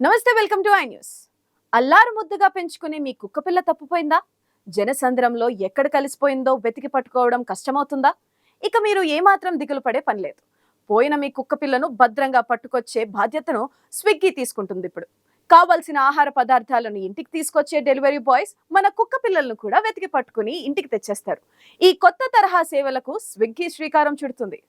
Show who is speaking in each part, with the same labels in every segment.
Speaker 1: నమస్తే welcome to I news. అల్లారు ముద్దుగా పెంచుకునే మీ కుక్కపిల్ల తప్పిపోయిందా? జనసంద్రంలో ఎక్కడ కలిసిపోయిందో వెతికి పట్టుకోవడం కష్టమవుతుందా? ఇక మీరు ఏమాత్రం దిగులు పడే పని లేదు. పోయిన మీ కుక్కపిల్లను భద్రంగా పట్టుకొచ్చే బాధ్యతను స్విగ్గీ తీసుకుంటుంది ఇప్పుడు. కావాల్సిన ఆహార పదార్థాలను ఇంటికి తీసుకొచ్చే డెలివరీ బాయ్స్ మన కుక్క పిల్లలను కూడా వెతికి పట్టుకుని ఇంటికి తెచ్చేస్తారు. ఈ కొత్త తరహా సేవలకు స్విగ్గీ శ్రీకారం చుడుతుంది.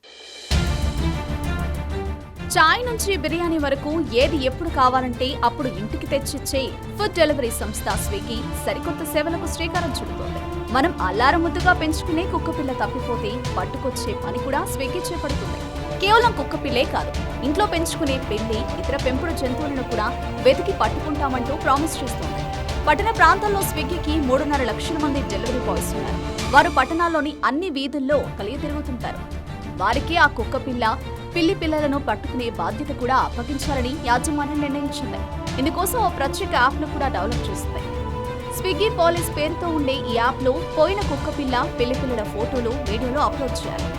Speaker 1: చాయ్ నుంచి బిర్యానీ వరకు ఏది ఎప్పుడు కావాలంటే అప్పుడు ఇంటికి తెచ్చిచ్చే ఫుడ్ డెలివరీ సంస్థ స్విగ్గీ సరికొత్త సేవలకు శ్రీకారం చుడుతోంది. మనం అల్లారం ముద్దుగా పెంచుకునే కుక్కపిల్ల తప్పిపోతే పట్టుకొచ్చే పని కూడా స్విగ్గీ చేపడుతుంది. కేవలం కుక్కపిల్లే కాదు ఇంట్లో పెంచుకునే పిల్లి ఇతర పెంపుడు జంతువులను కూడా వెతికి పట్టుకుంటామంటూ ప్రామిస్ చేస్తోంది. పట్టణ ప్రాంతాల్లో స్విగ్గీకి మూడున్నర లక్షల మంది డెలివరీ బాయ్స్ ఉన్నారు. వారు పట్టణాల్లోని అన్ని వీధుల్లో కలిగి తిరుగుతుంటారు. వారికి ఆ కుక్కపిల్ల పిల్లి పిల్లలను పట్టుకునే బాధ్యత కూడా అప్పగించాలని యాజమాన్యం నిర్ణయించింది. ఇందుకోసం ఓ ప్రత్యేక యాప్ను కూడా డెవలప్ చేస్తుంది స్విగ్గీ పోలీస్ పేరుతో ఉండే ఈ యాప్లో పోయిన కుక్క పిల్ల పిల్లి పిల్లల ఫోటోలు వీడియోలు అప్లోడ్ చేయాలి.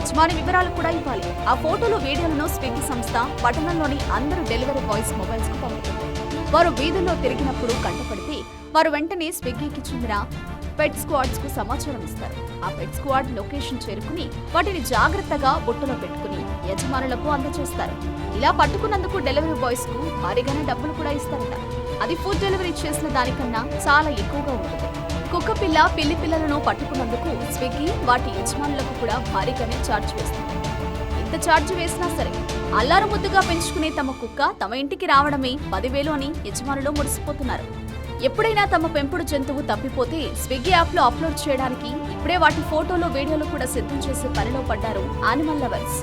Speaker 1: యజమాని వివరాలు కూడా ఇవ్వాలి. ఆ ఫోటోలు వీడియోలను స్విగ్గీ సంస్థ పట్టణంలోని అందరు డెలివరీ బాయ్స్ మొబైల్స్కు పంపుతుంది. వారు వీధుల్లో తిరిగినప్పుడు కంటపడితే వారు వెంటనే స్విగ్గీకి చెందిన పెట్ స్క్వాడ్స్కు సమాచారం ఇస్తారు. ఆ పెట్ స్క్వాడ్ లొకేషన్ చేరుకుని వాటిని జాగ్రత్తగా బుట్టలో పెట్టుకుని యజమానులకు అందజేస్తారు ఇలా పట్టుకున్నందుకు డెలివరీ బాయ్స్కు భారీగానే డబ్బులు కూడా ఇస్తారట. అది ఫుడ్ డెలివరీ చేసిన దానికన్నా చాలా ఎక్కువగా ఉంటుంది. కుక్క పిల్ల పిల్లి పిల్లలను పట్టుకున్నందుకు స్విగ్గీ వాటి యజమానులకు కూడా భారీగానే ఛార్జ్ వేస్తుంది. ఎంత ఛార్జ్ వేసినా సరే అల్లారు ముద్దుగా పెంచుకునే తమ కుక్క తమ ఇంటికి రావడమే పదివేలు అని యజమానులు మురిసిపోతున్నారు. ఎప్పుడైనా తమ పెంపుడు జంతువు తప్పిపోతే స్విగ్గీ యాప్లో అప్లోడ్ చేయడానికి ఇప్పుడే వాటి ఫోటోలు వీడియోలు కూడా సిద్ధం చేసే పనిలో పడ్డారు ఆనిమల్ లవర్స్.